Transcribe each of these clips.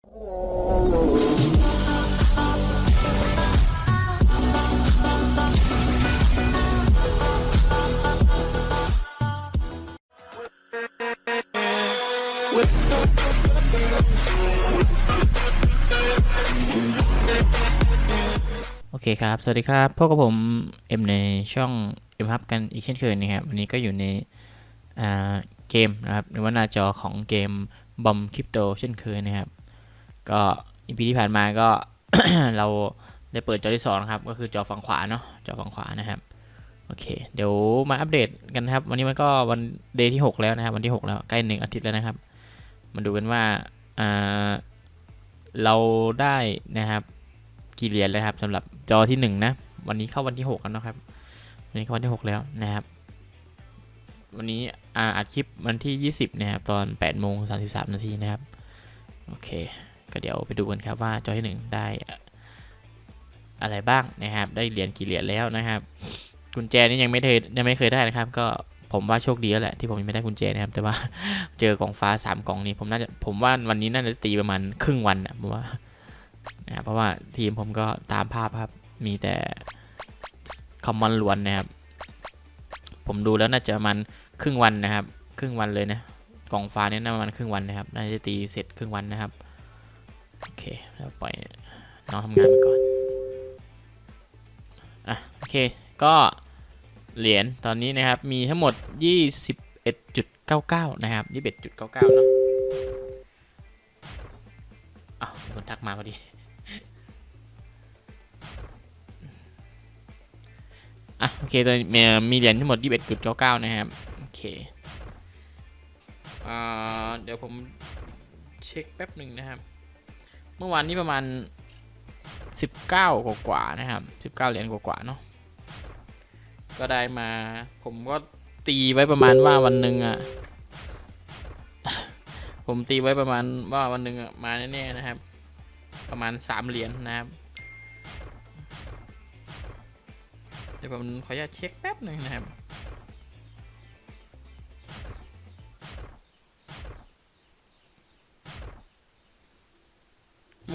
โอเคครับ สวัสดีครับ พบกับผมเอ็มในช่องเอ็มฮับกันอีกเช่นเคยนะครับ วันนี้ก็อยู่ในเกมนะครับ หรือว่าหน้าจอของเกมบอมคริปโตเช่นเคยนะครับ ก็อีพีที่ผ่านมาก็เราได้เปิดจอที่สองนะครับ ก็คือจอฝั่งขวาเนาะจอฝั่งขวานะครับโอเค เดี๋ยวมาอัปเดตกันนะครับ วันนี้มันก็วันเดย์ที่ 6 แล้วนะครับ วันที่ 6 แล้วใกล้หนึ่งอาทิตย์แล้วนะครับ มาดูกันว่าเราได้นะครับกี่เหรียญเลยครับสำหรับจอที่หนึ่งนะวันนี้เข้าวันที่หกแล้วนะครับ วันนี้เข้าวันที่หกแล้วนะครับ วันนี้อ่าอัดคลิปวันที่ยี่สิบนะครับ ตอนแปดโมงสามสิบสามนาทีนะครับ โอเค ก็เดี๋ยวไปดูกันครับว่าจอที่หนึ่งได้อะไรบ้างนะครับ ได้เหรียญกี่เหรียญแล้วนะครับกุญแจนี่ยังไม่เคยยังไม่เคยได้นะครับ ก็ผมว่าโชคดีแล้วแหละที่ผมยังไม่ได้กุญแจนะครับ แต่ว่าเจอกล่องฟ้าสามกล่องนี้ผมน่าจะผมว่าวันนี้น่าจะตีประมาณครึ่งวันนะผมว่านะเพราะว่าทีมผมก็ตามภาพครับมีแต่คอมมอนล้วนนะครับ ผมดูแล้วน่าจะประมาณครึ่งวันนะครับ ครึ่งวันเลยนะกล่องฟ้าเนี่ยน่าประมาณครึ่งวันนะครับ น่าจะตีเสร็จครึ่งวันนะครับ โอเคแล้วปล่อยน้องทำงานไปก่อน อะ โอเค ก็เหรียญตอนนี้นะครับ มีทั้งหมด 21.99 นะครับ 21.99 เนาะอ้าวคนทักมาพอดี อะ โอเค ตอนนี้มีมีเหรียญทั้งหมด 21.99 นะครับ โอเค อ่า เดี๋ยวผมเช็คแป๊บหนึ่งนะครับ เมื่อวานนี้ประมาณ 19 กว่ากว่าๆนะครับ 19 เหรียญกว่าๆเนาะก็ได้มา ผมก็ตีไว้ประมาณว่าวันหนึ่งอะ ผมตีไว้ประมาณว่าวันหนึ่งอะมาแน่ๆนะครับ ประมาณสามเหรียญนะครับเดี๋ยวผมขออนุญาตเช็คแป๊บหนึ่งนะครับ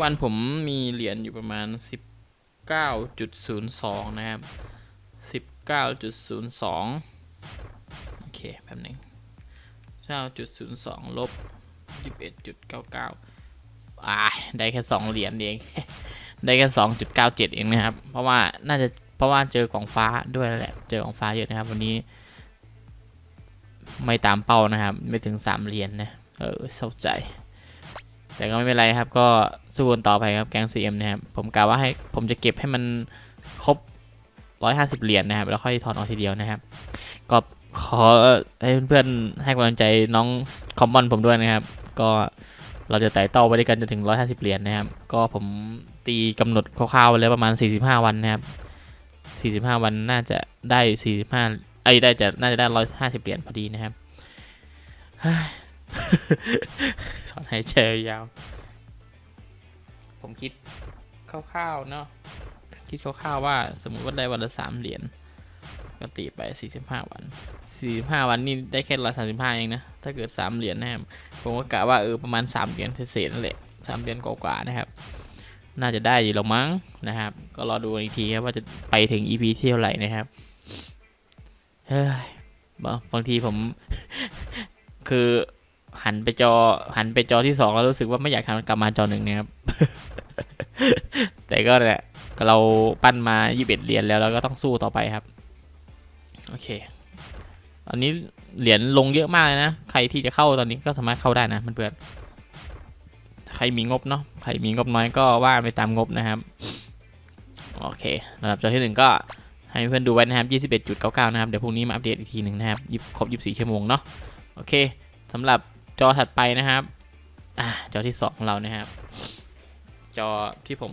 วันผมมีเหรียญอยู่ประมาณ 19.02 นะครับ 19.02 โอเคแป๊บหนึง9.02 ลบ21.99 อ่า ได้แค่ 2 เหรียญเอง ได้แค่ 2.97 เองนะครับ เพราะว่าน่าจะเพราะว่าเจอกองฟ้าด้วยแหละ เจอกองฟ้าเยอะนะครับ วันนี้ ไม่ตามเป้านะครับ ไม่ถึง 3 เหรียญนะเออเศร้าใจ แต่ก็ไม่เป็นไรครับ ก็สู้กันต่อไปครับแก๊ง CM นะครับ ผมกะว่าให้ผมจะเก็บให้มันครบ 150 เหรียญนะครับ แล้วค่อยถอนออกทีเดียวนะครับ ก็ขอให้เพื่อนๆให้กำลังใจน้องคอมมอนผมด้วยนะครับ ก็เราจะไต่เต้าไปด้วยกันจนถึง 150 เหรียญนะครับ ก็ผมตีกำหนดคร่าวๆไว้แล้วประมาณ 45 วันนะครับ 45 วันน่าจะได้ 45ไอ้ได้จะน่าจะได้ 150 เหรียญพอดีนะครับ ถอนหายใจยาว ผมคิดคร่าวๆเนาะคิดคร่าวๆว่าสมมุติว่าได้วันละสามเหรียญก็ตีไป45วัน45วันนี่ได้แค่ร้อยสามสิบห้าเองนะถ้าเกิด3เหรียญนะครับผมก็กะว่าเออประมาณ3เหรียญเศษๆนั่นแหละสามเหรียญกว่าๆนะครับ น่าจะได้อยู่หรอมั้งนะครับ ก็รอดูอีกทีครับว่าจะไปถึง EP ที่เท่าไหร่นะครับเฮ้ยบางทีผม คือ หันไปจอ หันไปจอที่สองแล้วรู้สึกว่าไม่อยากหันกลับมาจอหนึ่งนะครับ แต่ก็แหละเราปั้นมา 21 เหรียญแล้วเราก็ต้องสู้ต่อไปครับ โอเคตอนนี้เหรียญลงเยอะมากเลยนะ ใครที่จะเข้าตอนนี้ก็สามารถเข้าได้นะเพื่อนใครมีงบเนาะ ใครมีงบน้อยก็ว่าไปตามงบนะครับ โอเคระดับจอที่หนึ่งก็ให้เพื่อนดูไว้นะครับ 21.99 นะครับ เดี๋ยวพรุ่งนี้มาอัปเดตอีกทีหนึ่งนะครับยิบครบ 24 ชั่วโมงเนาะ โอเคสำหรับ จอถัดไปนะครับอ่าจอที่สองของเรานะครับ จอที่ผม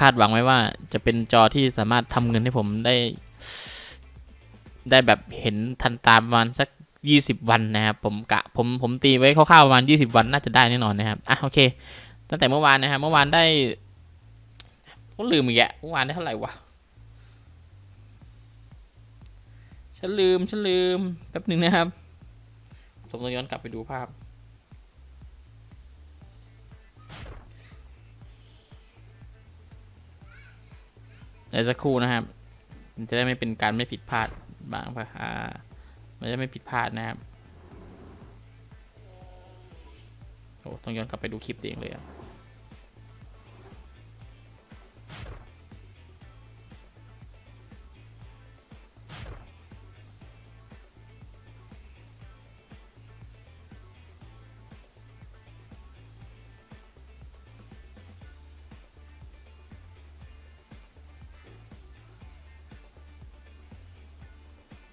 คาดหวังไว้ว่า จะเป็นจอที่สามารถทำเงินให้ผมได้ ได้แบบเห็นทันตามประมาณสักยี่สิบวันนะครับผมกะผมผมตีไว้คร่าวๆประมาณยี่สิบวันน่าจะได้แน่นอนนะครับอะโอเค ตั้งแต่เมื่อวานนะครับเมื่อวานได้ก็ลืมอีกแยะเมื่อวานได้เท่าไหร่วะฉันลืมฉันลืมแป๊บหนึ่งนะครับ ผมต้องย้อนกลับไปดูภาพในสักครู่นะครับจะได้ไม่เป็นการไม่ผิดพลาดบางพามันจะไม่ผิดพลาดนะครับ โอ้ต้องย้อนกลับไปดูคลิปเองเลยอะ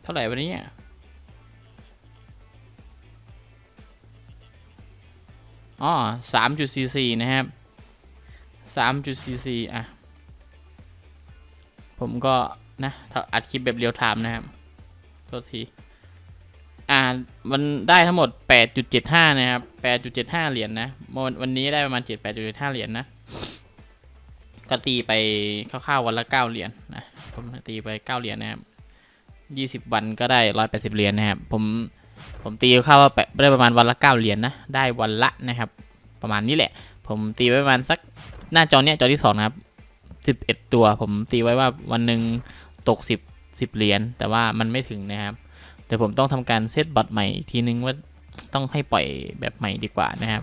ท่าไหร่วันนี้อ๋อสามจุดสี่สี่นะครับสามจุดสี่สี่อะ ผมก็นะถ้าอัดคลิปแบบเรียวไทม์นะครับโทษที อ่า มันได้ทั้งหมด8.75นะครับ8.75เหรียญนะวันวันนี้ได้ประมาณ7 8.75เหรียญนะ ก็ตีไปคร่าวๆวันละ9เหรียญนะ ผมตีไป9เหรียญนะครับ 20วันก็ได้180เหรียญนะครับผมผมตีคร่าว่าแปะได้ประมาณวันละ9เหรียญนะได้วันละนะครับ ประมาณนี้แหละ ผมตีไว้ประมาณสักหน้าจอเนี้ยจอที่2นะครับ11ตัว ผมตีไว้ว่าวันหนึ่งตก10 10เหรียญแต่ว่ามันไม่ถึงนะครับเดี๋ยวผมต้องทำการเซตบอทใหม่อีกทีนึงว่าต้องให้ปล่อยแบบใหม่ดีกว่านะครับ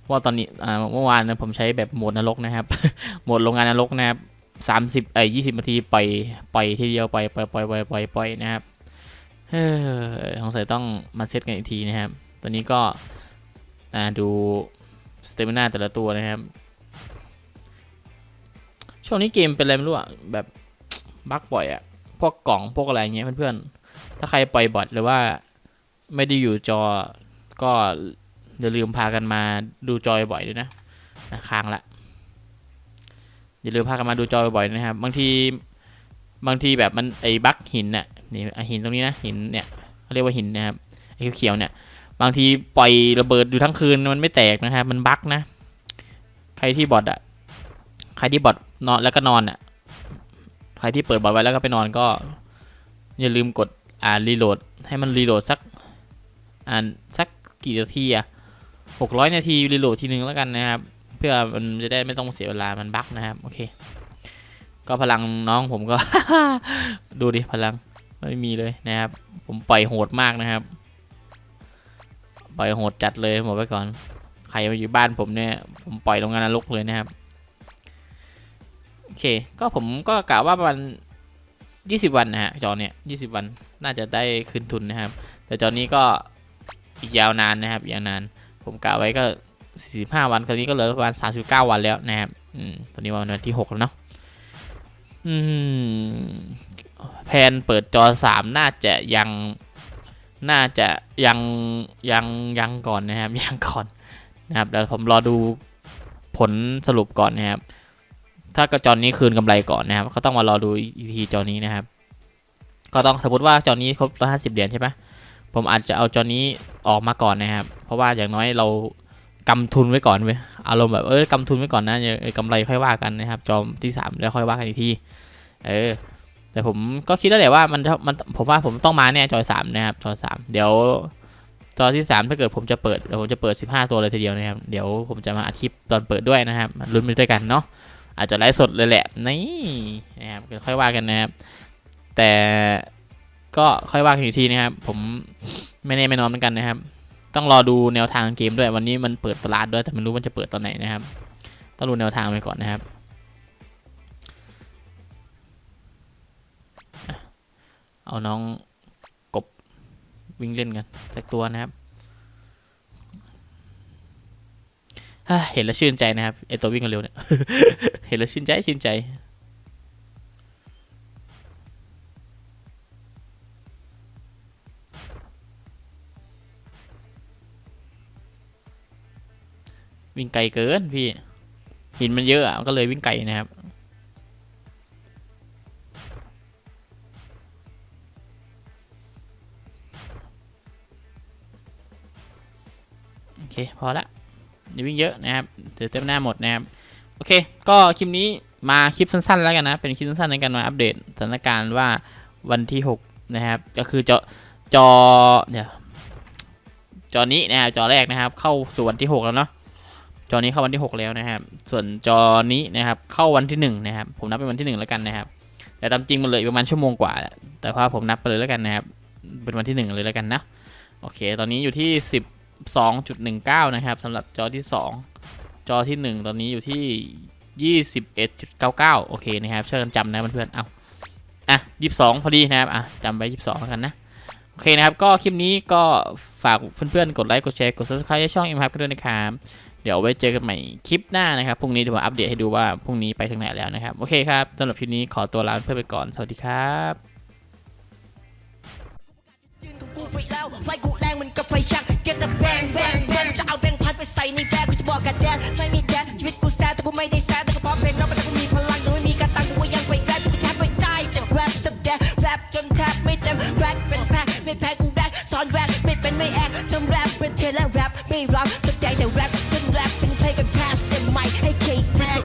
เพราะว่าตอนนี้อ่าเมื่อวานนะผมใช้แบบโหมดนรกนะครับโหมดโรงงานนรกนะครับ สามสิบไอ้ยี่สิบนาทีไปล่อยปทีเดียวปล่อยปล่อยปล่อยปล่อยปล่อยปล่อยนะครับเฮ้ยสงสัยต้องมาเซตกันอีกทีนะครับ ตอนนี้ก็อ่าดูสเตมินาแต่ละตัวนะครับ ช่วงนี้เกมเป็นอะไรไม่รู้อะแบบบั๊กบ่อยอะพวกกล่องพวกอะไรเงี้ยเพื่อนๆ ถ้าใครปล่อยบอทหรือว่าไม่ได้อยู่จอก็อย่าลืมพากันมาดูจอยบ่อยด้วยนะนะค้างละ อย่าลืมพากันมาดูจอบ่อยๆนะครับ บางทีบางทีแบบมันไอ้บั๊กหินน่ะนี่หินตรงนี้นะหินเนี่ยเขาเรียกว่าหินนะครับไอ้เขียวๆเนี่ย บางทีปล่อยระเบิดอยู่ทั้งคืนมันไม่แตกนะครับมันบั๊กนะ ใครที่บอทอะใครที่บอทนอนแล้วก็นอนอะใครที่เปิดบอทไว้แล้วก็ไปนอนก็ อย่าลืมกดอ่านรีโหลดให้มันรีโหลดสักอ่านสักกี่นาทีอะหกร้อยนาทีรีโหลดทีนึงแล้วกันนะครับ พื่อมันจะได้ไม่ต้องเสียเวลามันบั๊กนะครับ โอเค ก็พลังน้องผมก็ ดูดิพลังไม่มีเลยนะครับ ผมปล่อยโหดมากนะครับ ปล่อยโหดจัดเลยหมดไปก่อน ใครมาอยู่บ้านผมเนี่ย ผมปล่อยลงงานนรกเลยนะครับ โอเค ก็ผมก็กะว่าประมาณ20วันนะฮะจอเนี่ย20วันน่าจะได้คืนทุนนะครับ แต่จอนี้ก็อีกยาวนานนะครับยาวนาน ผมกะไว้ก็ 45 วัน คราวนี้ก็เหลือประมาณ 39 วันแล้วนะครับอืมตอนนี้วันที่ 6 แล้วเนาะอืมแพนเปิดจอ 3 น่าจะยังน่าจะยังยังยังก่อนนะครับยังก่อนนะครับเดี๋ยวผมรอดูผลสรุปก่อนนะครับ ถ้ากระจอนี้คืนกำไรก่อนนะครับ ก็ต้องมารอดูอีกทีจอนี้นะครับ ก็ต้องสมมติว่าจอนี้ครบร้อยห้าสิบเหรียญใช่ไหมผมอาจจะเอาจอนี้ออกมาก่อนนะครับ เพราะว่าอย่างน้อยเรา กำทุนไว้ก่อนเว้ยอารมณ์แบบเออกำทุนไว้ก่อนนะเออกำไรค่อยว่ากันนะครับ จอที่สามแล้วค่อยว่ากันอีกทีเออแต่ผมก็คิดแล้วแหละว่ามันมันผมว่าผมต้องมาแน่จอสามนะครับจอสามเดี๋ยวจอที่สามถ้าเกิดผมจะเปิดเดี๋ยวผมจะเปิดสิบห้าตัวเลยทีเดียวนะครับเดี๋ยวผมจะมาอัดคลิปตอนเปิดด้วยนะครับมาลุ้นไปด้วยกันเนาะอาจจะไลฟ์สดเลยแหละนี่นะครับค่อยว่ากันนะครับ แต่ก็ค่อยว่ากันอีกทีนะครับ ผมไม่แน่ไม่นอนเหมือนกันนะครับ ต้องรอดูแนวทางเกมด้วยวันนี้มันเปิดตลาดด้วยแต่ไม่รู้มันจะเปิดตอนไหนนะครับ ต้องดูแนวทางไปก่อนนะครับเอาน้องกบวิ่งเล่นกันสักตัวนะครับเห็นแล้วชื่นใจนะครับไอตัววิ่งเร็วเนี่ยเห็นแล้วชื่นใจชื่นใจ วิ่งไกลเกินพี่ หินมันเยอะอะมันก็เลยวิ่งไกลนะครับ โอเค พอละอย่าวิ่งเยอะนะครับเดี๋ยวเต็มหน้าหมดนะครับ โอเค ก็คลิปนี้มาคลิปสั้น ๆ แล้วกันนะ เป็นคลิปสั้นๆในการมาอัปเดตสถานการณ์ว่าวันที่ 6 นะครับ ก็คือจอจอเดี๋ยวจอนี้นะครับจอแรกนะครับ เข้าสู่วันที่ 6 แล้วเนาะ จอนี้เข้าวันที่ 6 แล้วนะครับ ส่วนจอนี้นะครับเข้าวันที่1นะครับ ผมนับเป็นวันที่ 1 แล้วกันนะครับ แต่ตามจริงมันเลยประมาณชั่วโมงกว่า แต่ว่าผมนับไปเลยแล้วกันนะครับ เป็นวันที่ 1 เลยแล้วกันนะ โอเค ตอนนี้อยู่ที่ 12.19 นะครับสำหรับจอที่ 2 จอที่ 1 ตอนนี้อยู่ที่ 21.99 โอเคนะครับช่วยกันจำนะเพื่อนๆ เอาอะ 22 พอดีนะครับ อะจำไว้22แล้วกันนะโอเคนะครับ ก็คลิปนี้ก็ฝากเพื่อนๆ กดไลค์ กดแชร์ กด subscribe ให้ช่อง m อ็มกันด้วยนะครับ เดี๋ยวไว้เจอกันใหม่คลิปหน้านะครับ พรุ่งนี้เดี๋ยวผมอัปเดตให้ดูว่าพรุ่งนี้ไปถึงไหนแล้วนะครับ โอเคครับสำหรับคลิปนี้ขอตัวลาเพื่อนไปก่อน สวัสดีครับ